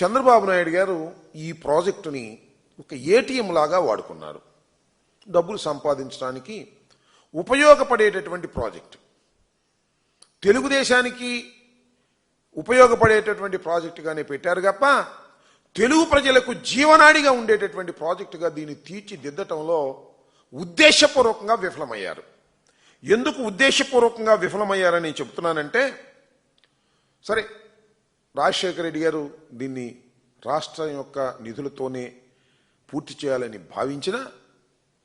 చంద్రబాబు నాయుడు గారు ఈ ప్రాజెక్టుని ఒక ఏటీఎం లాగా వాడుకున్నారు. డబ్బులు సంపాదించడానికి ఉపయోగపడేటటువంటి ప్రాజెక్ట్. తెలుగుదేశానికి ఉపయోగపడేటటువంటి ప్రాజెక్టుగానే పెట్టారు తప్ప తెలుగు ప్రజలకు జీవనాడిగా ఉండేటటువంటి ప్రాజెక్టుగా దీన్ని తీర్చిదిద్దటంలో ఉద్దేశపూర్వకంగా విఫలమయ్యారు. ఎందుకు ఉద్దేశపూర్వకంగా విఫలమయ్యారని చెప్తున్నానంటే సరే రాజశేఖర రెడ్డి గారు దీన్ని రాష్ట్రం యొక్క నిధులతోనే పూర్తి చేయాలని భావించిన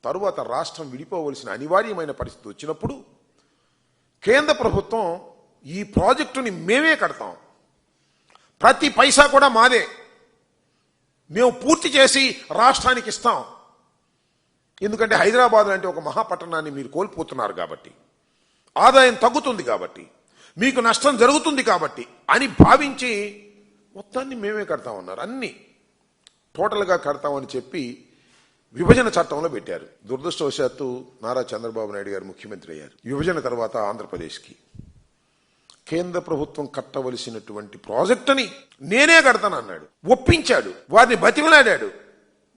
తరువాత రాష్ట్రం విడిపోవలసిన అనివార్యమైన పరిస్థితి వచ్చినప్పుడు కేంద్ర ప్రభుత్వం ఈ ప్రాజెక్టుని మేమే కడతాం. ప్రతి పైసా కూడా మాదే. మేము పూర్తి చేసి రాష్ట్రానికి ఇస్తాం. ఎందుకంటే హైదరాబాద్ లాంటి ఒక మహాపట్టణాన్ని మీరు కోల్పోతున్నారు కాబట్టి ఆదాయం తగ్గుతుంది కాబట్టి మీకు నష్టం జరుగుతుంది కాబట్టి అని భావించి మొత్తాన్ని మేమే కడతామన్నారు. అన్ని టోటల్గా కడతామని చెప్పి విభజన చట్టంలో పెట్టారు. దురదృష్టవశాత్తు నారా చంద్రబాబు నాయుడు గారు ముఖ్యమంత్రి అయ్యారు. విభజన తర్వాత ఆంధ్రప్రదేశ్కి. కేంద్ర ప్రభుత్వం కట్టవలసినటువంటి ప్రాజెక్టుని నేనే కడతానన్నాడు ఒప్పించాడు. వారిని బతిమలాడాడు.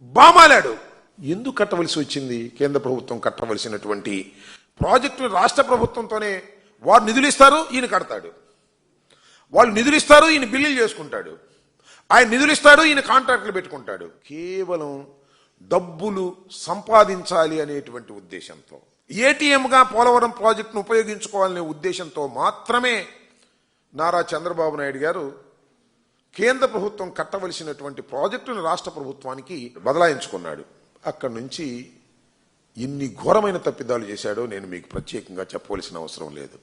బామాలాడు. ఎందుకు కట్టవలసి వచ్చింది? కేంద్ర ప్రభుత్వం కట్టవలసినటువంటి ప్రాజెక్టు రాష్ట్ర ప్రభుత్వంతోనే వారు నిధులు ఇస్తారు ఈయన కడతాడు. వాళ్ళు నిధులు ఇస్తారు ఈయన బిల్లులు చేసుకుంటాడు. ఆయన నిధులు ఇస్తాడు ఈయన కాంట్రాక్టులు పెట్టుకుంటాడు. కేవలం డబ్బులు సంపాదించాలి అనేటువంటి ఉద్దేశంతో ఏటీఎంగా పోలవరం ప్రాజెక్టును ఉపయోగించుకోవాలనే ఉద్దేశంతో మాత్రమే నారా చంద్రబాబు నాయుడు గారు కేంద్ర ప్రభుత్వం కట్టవలసినటువంటి ప్రాజెక్టును రాష్ట్ర ప్రభుత్వానికి బదలాయించుకున్నాడు. అక్కడి నుంచి ఎన్ని ఘోరమైన తప్పిదాలు చేశాడో నేను మీకు ప్రత్యేకంగా చెప్పవలసిన అవసరం లేదు.